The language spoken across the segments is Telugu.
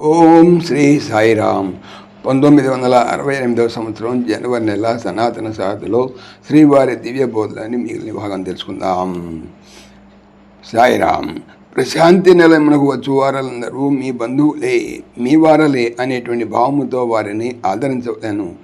ఓం శ్రీ సాయిరామ్. పంతొమ్మిది వందల అరవై ఎనిమిదవ సంవత్సరం జనవరి నెల సనాతన సాధలో శ్రీవారి దివ్య బోధులని మిగిలిన భాగం తెలుసుకుందాం. సాయిరామ్ ప్రశాంతి నిలయమునకు వచ్చు వారందరూ మీ బంధువులే మీ వారలే అనేటువంటి భావముతో వారిని ఆదరించవలను.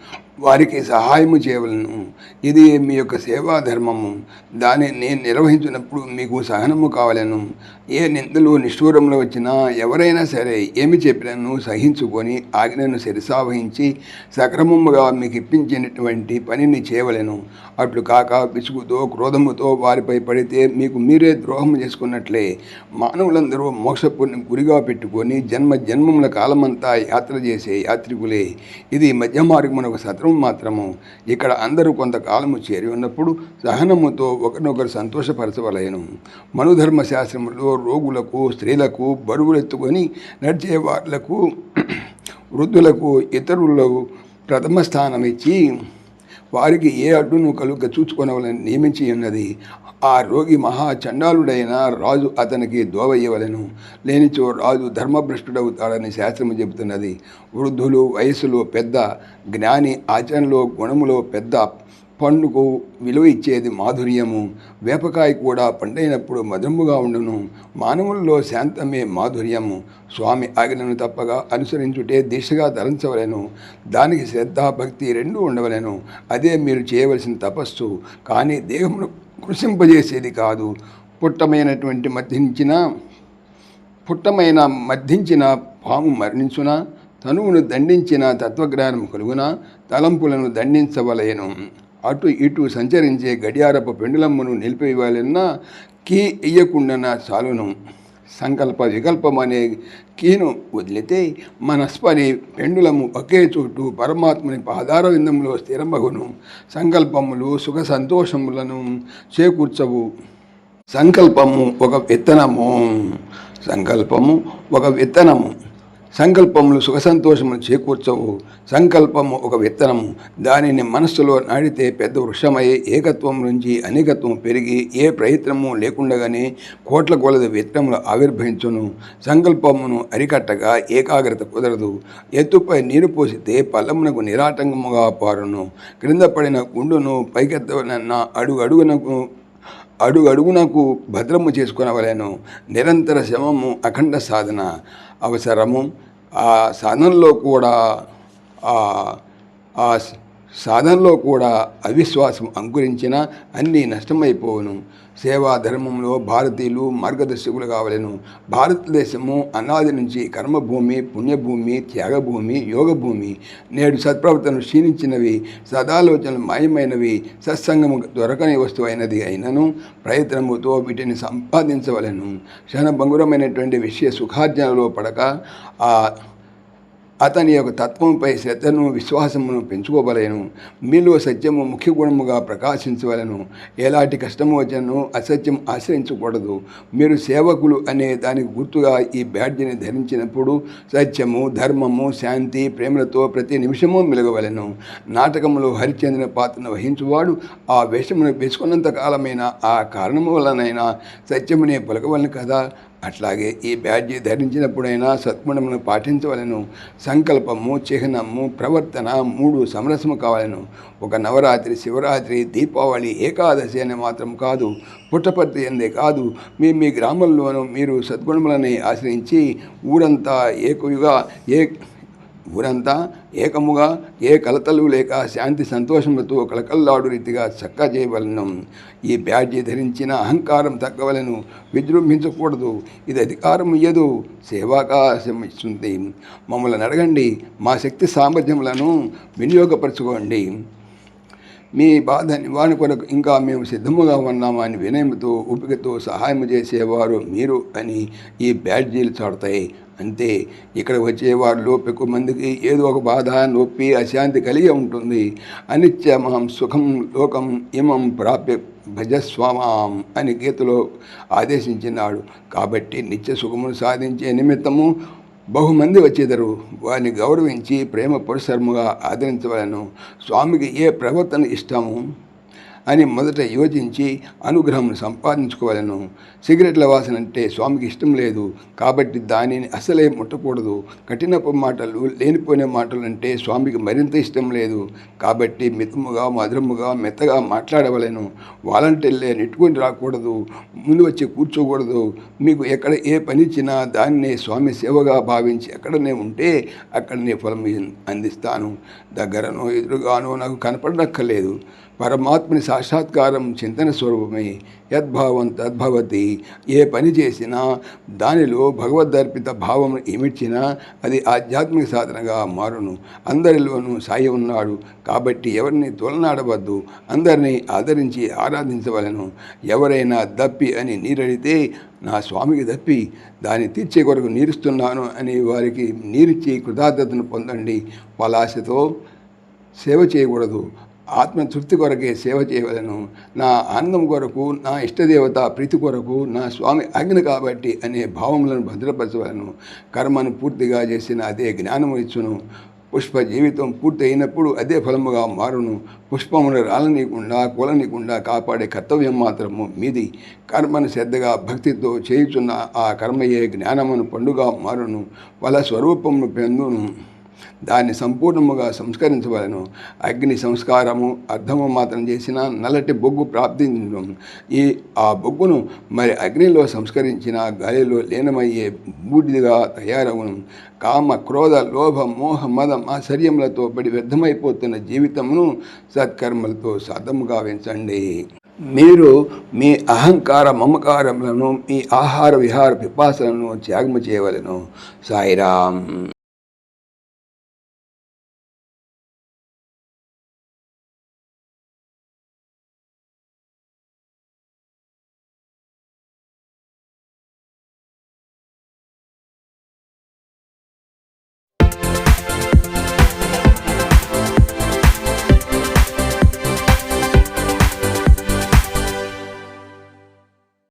వారికి సహాయము చేయవలను. ఇది మీ యొక్క సేవా ధర్మము. దాన్ని నేను నిర్వహించినప్పుడు మీకు సహనము కావాలను. ఏ నిందలు నిష్ఠూరంలో వచ్చినా ఎవరైనా సరే ఏమి చెప్పినను సహించుకొని ఆజ్ఞను శిరసావహించి సక్రమముగా మీకు ఇప్పించినటువంటి పనిని చేయవలెను. అట్లు కాక విసుగుతో క్రోధముతో వారిపై పడితే మీకు మీరే ద్రోహం చేసుకున్నట్లే. మానవులందరూ మోక్షపుణ్ణి గురిగా పెట్టుకొని జన్మ జన్మముల కాలమంతా యాత్ర చేసే యాత్రికులే. ఇది మధ్య మార్గమునకు సత్రం మాత్రము ఇక్కడ అందరూ కొంతకాలము చేరి ఉన్నప్పుడు సహనముతో ఒకరినొకరు సంతోషపరచవలయను మనుధర్మశాస్త్రములో రోగులకు స్త్రీలకు బరువులెత్తుకొని నడిచే వాళ్ళకు వృద్ధులకు ఇతరులకు ప్రథమ స్థానం ఇచ్చి వారికి ఏ అడ్డును కలుగ చూచుకొనవలని నియమించి ఉన్నది. ఆ రోగి మహా చండాలుడైన రాజు అతనికి దోవయ్యవలను. లేనిచో రాజు ధర్మభ్రష్టుడవుతాడని శాస్త్రము చెబుతున్నది. వృద్ధులు వయసులో పెద్ద జ్ఞాని ఆచరణలో గుణములో పెద్ద పండుకు విలువ ఇచ్చేది మాధుర్యము. వేపకాయ కూడా పండైనప్పుడు మధురముగా ఉండును. మానవుల్లో శాంతమే మాధుర్యము. స్వామి ఆజ్ఞను తప్పగా అనుసరించుటే దిశగా ధరించవలెను. దానికి శ్రద్ధాభక్తి రెండూ ఉండవలెను. అదే మీరు చేయవలసిన తపస్సు. కానీ దేహమును కృషింపజేసేది కాదు. పుట్టమైనటువంటి మధ్యించిన పుట్టమైన మధ్యించిన పాము మరణించున? తనువును దండించిన తత్వజ్ఞానం కలుగున? తలంపులను దండించవలయను అటు ఇటు సంచరించే గడియారపు పెండులమ్మను నిలిపివేయాలన్నా కీ ఇయ్యకుండా చాలును. సంకల్ప వికల్పం అనే కీను వదిలితే మనస్పని పెండులము ఒకే చోటు పరమాత్మని పాదార విందంలో స్థిరమగును. సంకల్పములు సుఖ సంతోషములను చేకూర్చవు. సంకల్పము ఒక విత్తనము. సంకల్పము ఒక విత్తనము. సంకల్పములు సుఖ సంతోషములు చేకూర్చవు. సంకల్పము ఒక విత్తనము. దానిని మనస్సులో నాటితే పెద్ద వృక్షమై ఏకత్వం నుంచి అనేకత్వం పెరిగి ఏ ప్రయత్నము లేకుండగానే కోట్ల కొలది విత్తనములు ఆవిర్భవించును. సంకల్పమును అరికట్టగా ఏకాగ్రత కుదరదు. ఎత్తుపై నీరు పోసితే పల్లమునకు నిరాటంకముగా పారును. క్రింద పడిన గుండును పైకెత్తవలన్న అడుగు అడుగునకు అడుగు అడుగునకు భద్రము చేసుకునవలేను. నిరంతర శమము అఖండ సాధన. అవసరము. ఆ సనంలో కూడా ఆ సాధనలో కూడా అవిశ్వాసం అంకురించిన అన్నీ నష్టమైపోవును. సేవా ధర్మంలో భారతీయులు మార్గదర్శకులు కావలేను. భారతదేశము అనాది నుంచి కర్మభూమి పుణ్యభూమి త్యాగభూమి యోగభూమి. నేడు సత్ప్రవర్తనలు క్షీణించినవి సదాలోచనలు మాయమైనవి సత్సంగము దొరకని వస్తువు అయినది అయినను ప్రయత్నముతో వీటిని సంపాదించవలను. క్షణభంగురమైనటువంటి విషయ సుఖార్జనలో పడక ఆ అతని యొక్క తత్వంపై శ్రద్ధను విశ్వాసమును పెంచుకోవలేను. మీలో సత్యము ముఖ్య గుణముగా ప్రకాశించవలను. ఎలాంటి కష్టము వచ్చను అసత్యం ఆశ్రయించకూడదు. మీరు సేవకులు అనే దానికి గుర్తుగా ఈ బ్యాడ్జిని ధరించినప్పుడు సత్యము ధర్మము శాంతి ప్రేమలతో ప్రతి నిమిషము మెలగవలను. నాటకములో హరిచంద్ర పాత్రను వహించువాడు ఆ వేషమును వేసుకున్నంత కాలమైన ఆ కారణము వలనైనా సత్యమునే పలకవలను కదా. అట్లాగే ఈ బ్యాడ్జి ధరించినప్పుడైనా సత్గుణమును పాటించవలను. సంకల్పము చిహ్నము ప్రవర్తన మూడు సమరసము కావాలను. ఒక నవరాత్రి శివరాత్రి దీపావళి ఏకాదశి అని మాత్రం కాదు. పుట్టపర్తి అందే కాదు. మీ మీ గ్రామంలోనూ మీరు సద్గుణములని ఆశ్రయించి ఊరంతా ఏకుగా ఏ ఊరంతా ఏకముగా ఏ కలతలు లేక శాంతి సంతోషములతో కలకల్లాడు రీతిగా చక్క చేయవలను. ఈ బ్యాడ్జి ధరించిన అహంకారం తగ్గవలను. విజృంభించకూడదు. ఇది అధికారం ఇయ్యదు సేవాకాశం ఇస్తుంది మమ్మల్ని అడగండి మా శక్తి సామర్థ్యములను వినియోగపరచుకోండి. మీ బాధ నివారణ కొరకు ఇంకా మేము సిద్ధముగా ఉన్నామని వినయముతో ఓపికతో సహాయం చేసేవారు మీరు అని ఈ బ్యాడ్జీలు చాడతాయి అంతే ఇక్కడ వచ్చే వాళ్ళు ఎక్కువ మందికి ఏదో ఒక బాధ నొప్పి అశాంతి కలిగి ఉంటుంది. అనిత్యమహం సుఖం లోకం ఇమం ప్రాప్య భజస్వామాం అని గీతలో ఆదేశించినాడు. కాబట్టి నిత్య సుఖమును సాధించే నిమిత్తము బహుమంది వచ్చేదరు. వారిని గౌరవించి ప్రేమ పురుషర్ముగా ఆదరించవలను. స్వామికి ఏ ప్రవర్తన ఇష్టము? అని మొదట యోచించి అనుగ్రహం సంపాదించుకోవాలను. సిగరెట్ల వాసన అంటే స్వామికి ఇష్టం లేదు. కాబట్టి దానిని అసలే ముట్టకూడదు. కఠినపు మాటలు లేనిపోయిన మాటలు అంటే స్వామికి మరింత ఇష్టం లేదు. కాబట్టి మితముగా మధురముగా మెత్తగా మాట్లాడవలను. వాలంటీర్లే నెట్టుకొని రాకూడదు. ముందు వచ్చి కూర్చోకూడదు. మీకు ఎక్కడ ఏ పని ఇచ్చినా దాన్నే స్వామి సేవగా భావించి ఎక్కడనే ఉంటే అక్కడనే ఫలం అందిస్తాను. దగ్గరనో ఎదురుగానో నాకు కనపడనక్కర్లేదు పరమాత్మని సాక్షాత్కారం చింతన స్వరూపమే యద్భావం తద్భవతి. ఏ పని చేసినా దానిలో భగవద్దర్పిత భావం ఇమిడ్చినా అది ఆధ్యాత్మిక సాధనగా మారును. అందరిలోనూ సాయి ఉన్నాడు కాబట్టి ఎవరిని తోలనాడవద్దు. అందరినీ ఆదరించి ఆరాధించవలను. ఎవరైనా దప్పి అని నీరడితే నా స్వామికి దప్పి. దాన్ని తీర్చే కొరకు నీరుస్తున్నాను అని వారికి నీరిచ్చి కృతార్థతను పొందండి. పలాశతో సేవ చేయకూడదు. ఆత్మ తృప్తి కొరకే సేవ చేయవలను. నా ఆనందం కొరకు నా ఇష్టదేవత ప్రీతి కొరకు నా స్వామి ఆజ్ఞ కాబట్టి అనే భావములను భద్రపరచవలను. కర్మను పూర్తిగా చేసిన అదే జ్ఞానము ఇచ్చును. పుష్ప జీవితం పూర్తి అయినప్పుడు అదే ఫలముగా మారును. పుష్పమును రాలనీయకుండా కూలనీయకుండా కాపాడే కర్తవ్యం మాత్రము మీది. కర్మను శ్రద్ధగా భక్తితో చేయుచున్న ఆ కర్మయే జ్ఞానమును పండుగ మారును. వాళ్ళ స్వరూపమును పెందును. దాన్ని సంపూర్ణముగా సంస్కరించవలను. అగ్ని సంస్కారము అర్థము మాత్రం చేసిన నల్లటి బొగ్గు ప్రాప్తించడం ఈ ఆ బొగ్గును మరి అగ్నిలో సంస్కరించిన గాలిలో లీనమయ్యే బూడిదిగా తయారవును. కామ క్రోధ లోభ మోహ మదం ఆశ్చర్యములతో పడి వ్యర్థమైపోతున్న జీవితమును సత్కర్మలతో సాధముగా పెంచండి మీరు మీ అహంకార మమకారములను మీ ఆహార విహార పిపాసలను త్యాగము చేయవలను. సాయిరామ్.